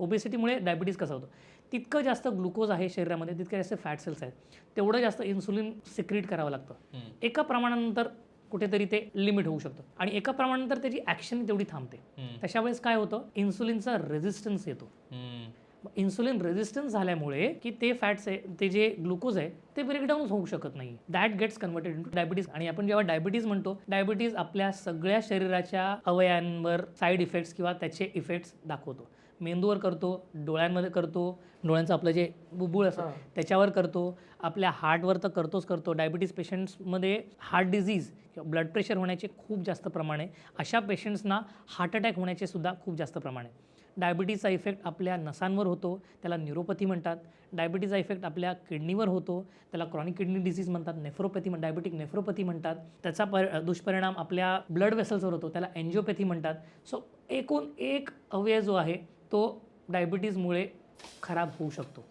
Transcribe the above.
ओबेसिटीमुळे diabetes कसा होतो? तितकं जास्त ग्लुकोज आहे शरीरामध्ये तितके जास्त फॅट सेल्स आहेत. तेवढं जास्त इन्सुलिन सिक्रिएट करावं लागतं. एका प्रमाणानंतर कुठेतरी ते लिमिट होऊ शकतं. आणि एका प्रमाणानंतर त्याची ॲक्शन तेवढी थांबते. तशा वेळेस काय होतं? इन्सुलिनचा रेझिस्टन्स येतो. इन्सुलिन रेझिस्टन्स झाल्यामुळे की ते फॅट्स आहे ते जे ग्लुकोज आहे ते ब्रेकडाऊन होऊ शकत नाही. That gets converted into diabetes आणि आपण जेव्हा डायबिटीज म्हणतो डायबिटीज आपल्या सगळ्या शरीराच्या अवयांवर साईड इफेक्ट्स किंवा त्याचे इफेक्ट्स दाखवतो. मेंदूवर करतो डोळ्यांमध्ये करतो डोळ्यांचं आपलं जे बुबुळ असतं त्याच्यावर करतो. आपल्या हार्टवर तर करतोच करतो. डायबिटीज पेशंट्समध्ये हार्ट डिझीज किंवा ब्लड प्रेशर होण्याचे खूप जास्त प्रमाण आहे. अशा पेशंट्सना हार्ट अटॅक होण्याचे सुद्धा खूप जास्त प्रमाण आहे. डायबिटीजचा इफेक्ट आपल्या नसांवर होतो त्याला न्यूरोपॅथी म्हणतात. डायबिटीजचा इफेक्ट आपल्या किडनीवर होतो त्याला क्रॉनिक किडनी डिसीज म्हणतात नेफ्रोपॅथी म्हण डायबिटिक नेफ्रोपॅथी म्हणतात. त्याचा पर दुष्परिणाम आपल्या ब्लड वेसल्सवर होतो त्याला एन्जिओपॅथी म्हणतात. सो एकूण एक अवयव जो आहे तो डायबिटीजमुळे खराब होऊ शकतो.